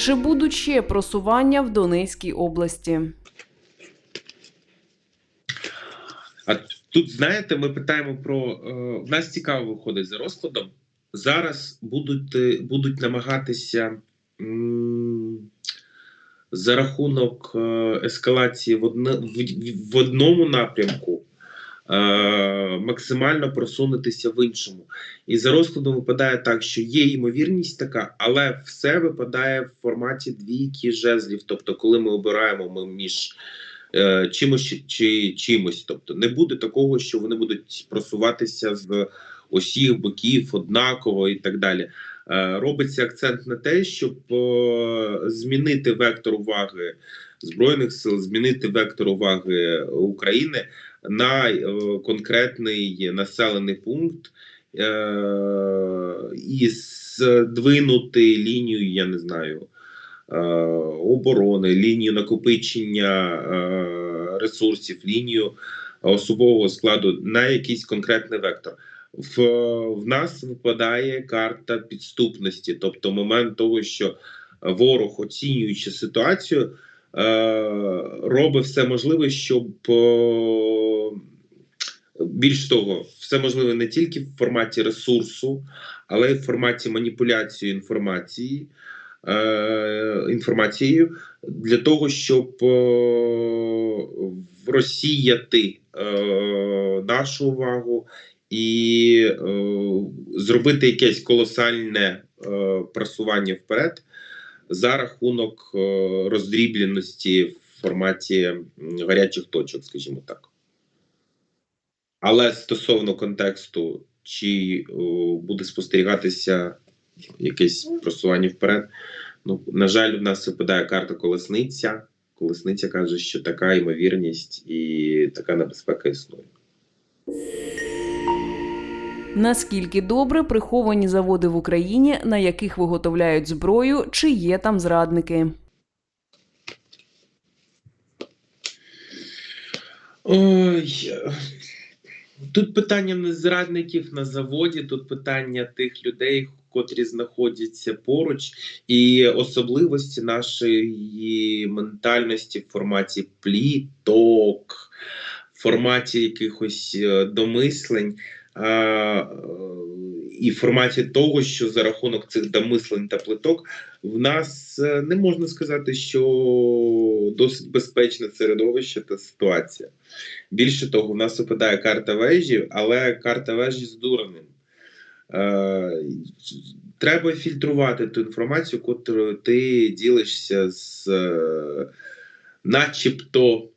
Чи будуть ще просування в Донецькій області? А тут, знаєте, ми питаємо про. Е, в нас цікаво виходить за розкладом. Зараз будуть, е, будуть намагатися за рахунок е, ескалації в, одне, в, в одному напрямку максимально просунутися в іншому. І за розкладом випадає так, що є ймовірність така, але все випадає в форматі двійки жезлів. Тобто, коли ми обираємо ми між е, чимось чи, чи чимось. Тобто не буде такого, що вони будуть просуватися з усіх боків однаково і так далі. Е, робиться акцент на те, щоб е, змінити вектор уваги збройних сил, змінити вектор уваги України на е, конкретний населений пункт е, і здвинути лінію, я не знаю е, оборони, лінію накопичення ресурсів, лінію особового складу на якийсь конкретний вектор. В, в нас випадає карта підступності, тобто момент того, що ворог, оцінюючи ситуацію, робить все можливе, щоб е, більш того, все можливе не тільки в форматі ресурсу, але й в форматі маніпуляції інформації е, інформацією для того, щоб е, розсіяти е, нашу увагу і е, зробити якесь колосальне е, просування вперед за рахунок е, роздрібленості в форматі гарячих точок, скажімо так. Але стосовно контексту, чи о, буде спостерігатися якесь просування вперед, ну, на жаль, в нас випадає карта колесниця. Колесниця каже, що така ймовірність і така небезпека існує. Наскільки добре приховані заводи в Україні, на яких виготовляють зброю, чи є там зрадники? Ой, тут питання не зрадників на заводі, тут питання тих людей, котрі знаходяться поруч, і особливості нашої ментальності в форматі пліток, в форматі якихось е, домислень. Е, і в форматі того, що за рахунок цих домислень та плиток в нас е, не можна сказати, що досить безпечне середовище та ситуація. Більше того, в нас випадає карта вежі, але карта вежі з дурним. Е, треба фільтрувати ту інформацію, котру ти ділишся з начебто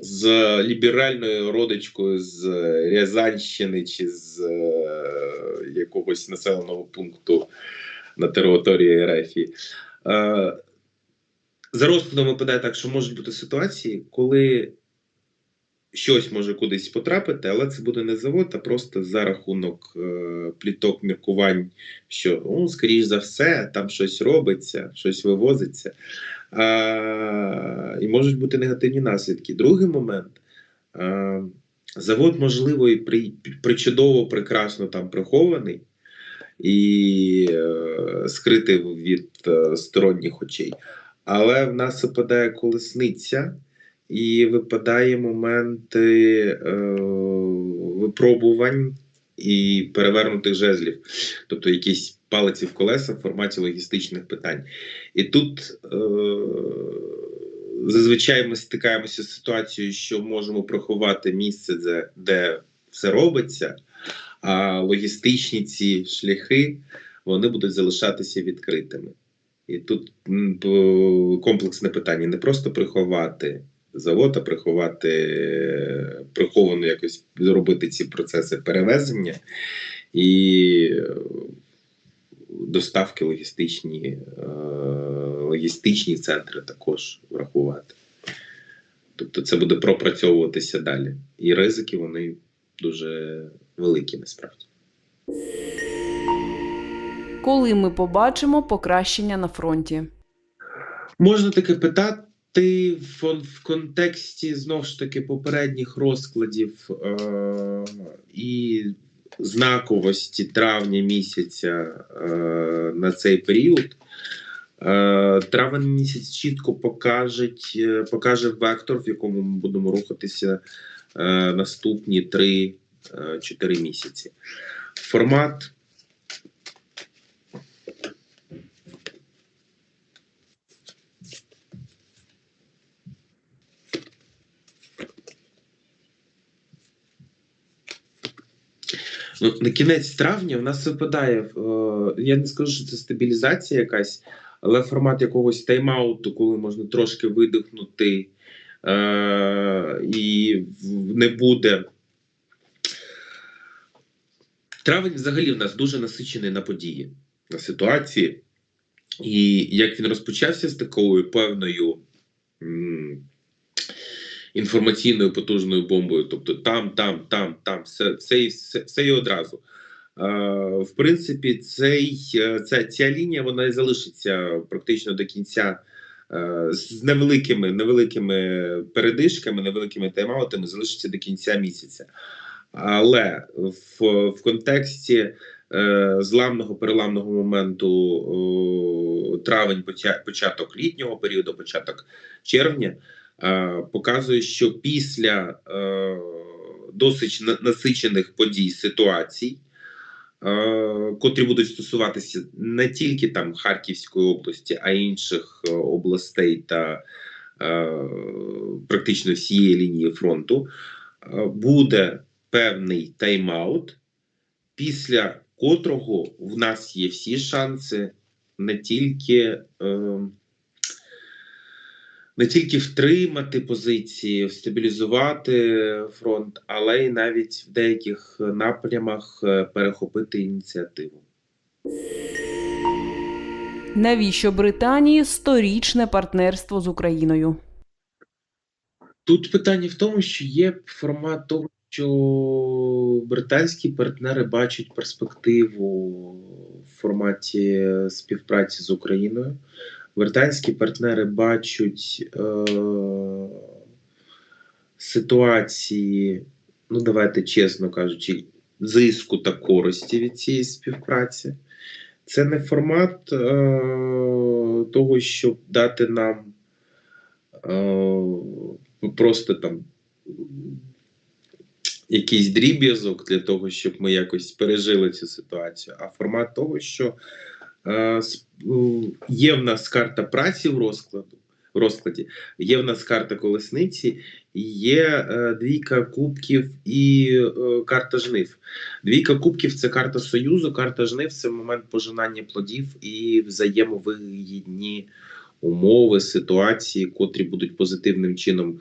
з ліберальною родичкою з Рязанщини чи з е, якогось населеного пункту на території РФ. Е, за розкладом випадає так, що можуть бути ситуації, коли щось може кудись потрапити, але це буде не завод, а просто за рахунок е, пліток, міркувань, що ну, скоріш за все, там щось робиться, щось вивозиться. А, і можуть бути негативні наслідки. Другий момент. А, завод, можливо, і при, причудово, прекрасно там прихований і е, скритий від е, сторонніх очей. Але в нас випадає колесниця, і випадає моменти е, випробувань і перевернутих жезлів, тобто якісь палиці в колеса в форматі логістичних питань. І тут е, зазвичай ми стикаємося з ситуацією, що можемо приховати місце, де, де все робиться, а логістичні ці шляхи вони будуть залишатися відкритими. І тут комплексне питання: не просто приховати завод, а приховати приховано якось зробити ці процеси перевезення і доставки логістичні, е, логістичні центри також врахувати. Тобто це буде пропрацьовуватися далі. І ризики вони дуже великі насправді. Коли ми побачимо покращення на фронті? Можна таке питати в, в контексті знову ж таки попередніх розкладів е, і знаковості травня місяця е, на цей період. Е, Травень місяць чітко покажеть, е, покаже вектор, в якому ми будемо рухатися е, наступні 3-4 місяці. Формат на кінець травня в нас випадає, е, я не скажу, що це стабілізація якась, але формат якогось тайм-ауту, коли можна трошки видихнути, е, і не буде. Травень взагалі в нас дуже насичений на події, на ситуації. І як він розпочався з такою певною м, інформаційною потужною бомбою, тобто там, там, там, там, все, все, все, все і одразу. Е, в принципі, цей, е, ця, ця лінія вона і залишиться практично до кінця е, з невеликими, невеликими передишками, невеликими тайм-аутами, залишиться до кінця місяця. Але в, в контексті е, зламного переламного моменту о, травень, поча- початок літнього періоду, початок червня, е, показує, що після е, досить насичених подій ситуацій, е, котрі будуть стосуватися не тільки там Харківської області, а й інших е, областей та е, практично всієї лінії фронту, е, буде певний тайм-аут, після котрого в нас є всі шанси не тільки. Не тільки втримати позиції, стабілізувати фронт, але й навіть в деяких напрямах е, перехопити ініціативу. Навіщо Британії сторічне партнерство з Україною? Тут питання в тому, що є формат того, що британські партнери бачать перспективу в форматі співпраці з Україною. Британські партнери бачать е, ситуації, ну давайте чесно кажучи, зиску та користі від цієї співпраці. Це не формат е, того, щоб дати нам е, просто там якийсь дріб'язок для того, щоб ми якось пережили цю ситуацію, а формат того, що є в нас карта праці в розкладу. В розкладі є в нас карта колесниці, є е, двійка кубків і е, карта жнив. Двійка кубків це карта союзу, карта жнив це момент пожинання плодів і взаємовигідні умови, ситуації, котрі будуть позитивним чином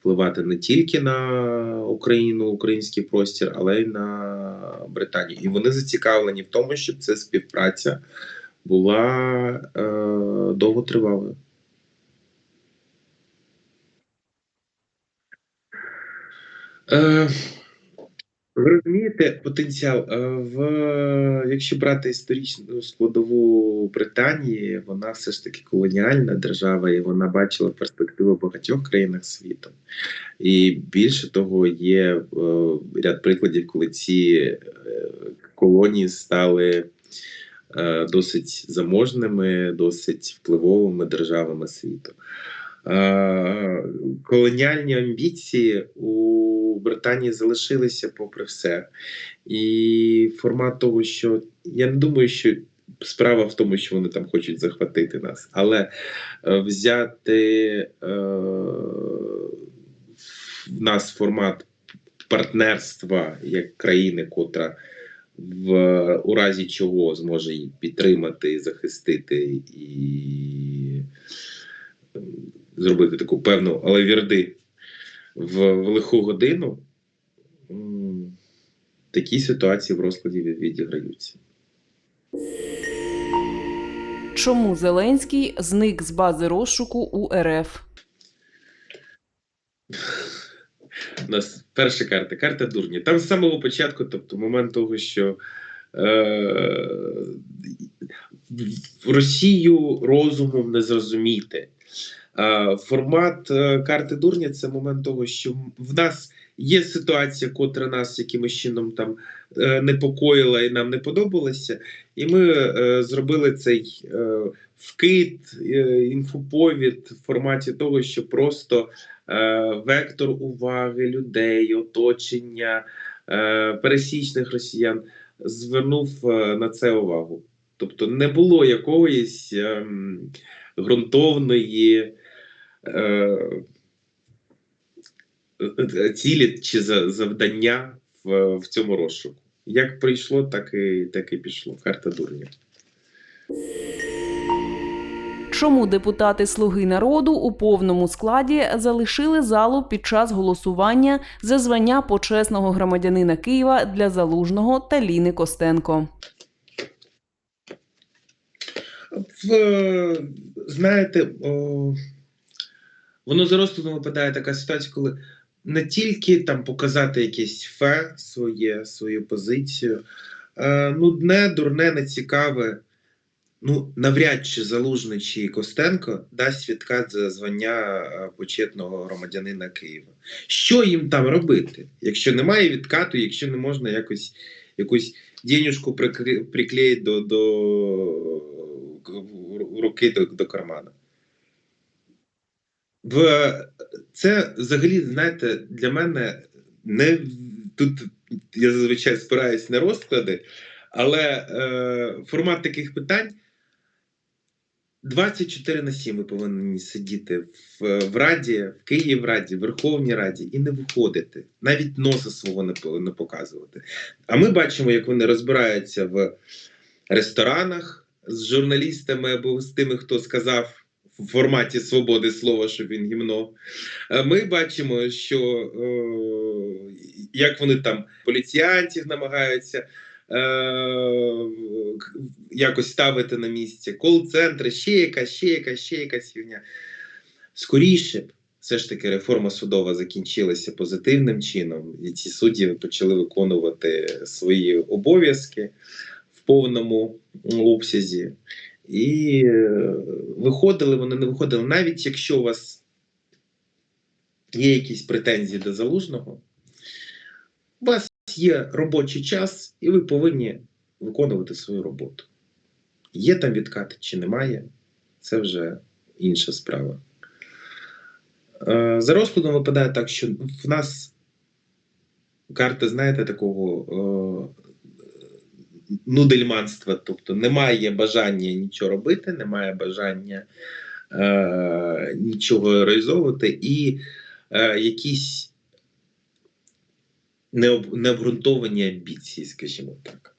впливати не тільки на Україну, український простір, але й на Британію. І вони зацікавлені в тому, щоб ця співпраця була е, довготривалою. Е, ви розумієте потенціал? Е, В, якщо брати історичну складову Британії, вона все ж таки колоніальна держава, і вона бачила перспективу в багатьох країнах світу. І більше того, є е, ряд прикладів, коли ці е, колонії стали досить заможними, досить впливовими державами світу. Е, колоніальні амбіції у Британії залишилися попри все. І формат того, що я не думаю, що справа в тому, що вони там хочуть захватити нас, але е, взяти е, в нас формат партнерства як країни, котра в у разі чого зможе її підтримати, захистити і ем, зробити таку певну алавірди в, в лиху годину. Такі ситуації в розкладі відіграються. Чому Зеленський зник з бази розшуку у РФ? У нас перша карта, карта дурні. Там з самого початку, тобто момент того, що е, Росію розумом не зрозуміти. Е, формат е, карти дурня це момент того, що в нас є ситуація, котра нас якимось чином там е, непокоїла і нам не подобалася, і ми е, зробили цей е, вкид, е, інфоповід в форматі того, що просто вектор уваги людей, оточення е, пересічних росіян звернув е, на це увагу. Тобто не було якоїсь ем, ґрунтовної е, е, цілі чи завдання в, в цьому розшуку. Як прийшло, так і, так і пішло. Карта дурня. Чому депутати Слуги народу у повному складі залишили залу під час голосування за звання почесного громадянина Києва для залужного та Ліни Костенко? Е, знаєте, воно за розкладом випадає така ситуація, коли не тільки там показати якесь фе своє, свою позицію, е, нудне, дурне, нецікаве. Ну, навряд чи Залужний чи Костенко дасть відкат за звання е, почетного громадянина Києва. Що їм там робити, якщо немає відкату, якщо не можна якось якусь прикрі- приклеїти до, до руки до, до кармана. В, це взагалі, знаєте, для мене не тут я зазвичай спираюсь на розклади, але е, формат таких питань 24 на 7 ви повинні сидіти в, в Раді, в Київраді, в Верховній Раді і не виходити, навіть носа свого не, не показувати. А ми бачимо, як вони розбираються в ресторанах з журналістами або з тими, хто сказав в форматі свободи слова, що він гімно. Ми бачимо, що е, як вони там поліціянтів намагаються е, якось ставити на місці, кол-центри, ще якась, ще якась, ще якась фігня. Скоріше б все ж таки реформа судова закінчилася позитивним чином, і ці судді почали виконувати свої обов'язки в повному обсязі. І е, виходили, вони не виходили, навіть якщо у вас є якісь претензії до залужного, у є робочий час, і ви повинні виконувати свою роботу. Є там відкати чи немає, це вже інша справа. Е, За розкладом випадає так, що в нас карта, знаєте, такого е, нудельманства, тобто немає бажання нічого робити, немає бажання е, нічого реалізовувати, і е, якісь необґрунтовані амбіції, скажімо так.